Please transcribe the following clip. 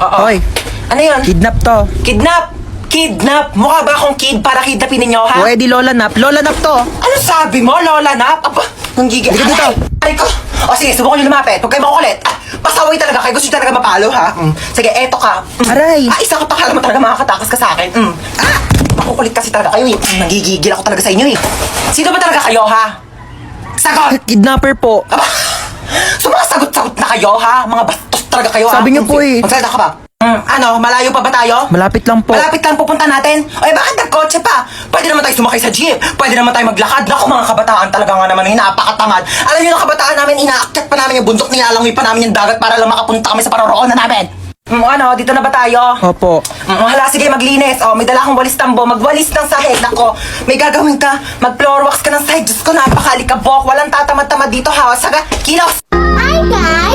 Oo. Hoy, Ano yun? kidnap to. Kidnap! Kidnap! Mukha ba akong kid para kidnapin ninyo, ha? O edi Lola Nap. Lola Nap to. Ano sabi mo, Lola Nap? Aba, nanggigil. Halika dito. Ay, ko. O sige, subukan nyo lumapit. Huwag kayo makukulit. Ah, pasaway talaga kayo. Gusto nyo talaga mapalo, ha? Mm. Sige, eto ka. Mm. Aray. Ah, isa ka pa kala mo talaga makakatakas ka sa akin. Mm. Ah! Makukulit kasi talaga kayo, eh. Mm, Nanggigigil ako talaga sa inyo, eh. Sino ba talaga kayo, ha? Sagot! Kidnapper po. Aba, sumasagot-sagot na kayo, ha? Mga bastos talaga kayo? Sabi niyo po, eh. Magsalita ka ba? Mm, ano, malayo pa ba tayo? Malapit lang po. Malapit lang pupunta natin. Ay, bakit nagkotse pa? Pwede naman tayo sumakay sa jeep. Pwede naman tayo maglakad. Naku, mga kabataan talaga nga naman, eh, napakatamad. Alam niyo, ng kabataan namin, inaakyat pa namin yung bundok, nilalangoy pa namin yung dagat para lang makapunta kami sa paroroonan namin. Mm, ano, dito na ba tayo? Opo. Mm, hala, sige, maglinis. Oh, may dala akong walis tambo. Magwalis ng sahig. Nako, may gagawin ka. Mag-floor wax ka ng sahig. Diyos ko, napakalikabok. Walang tatamad-tamad dito, ha? Saga, kilos! Hi guys!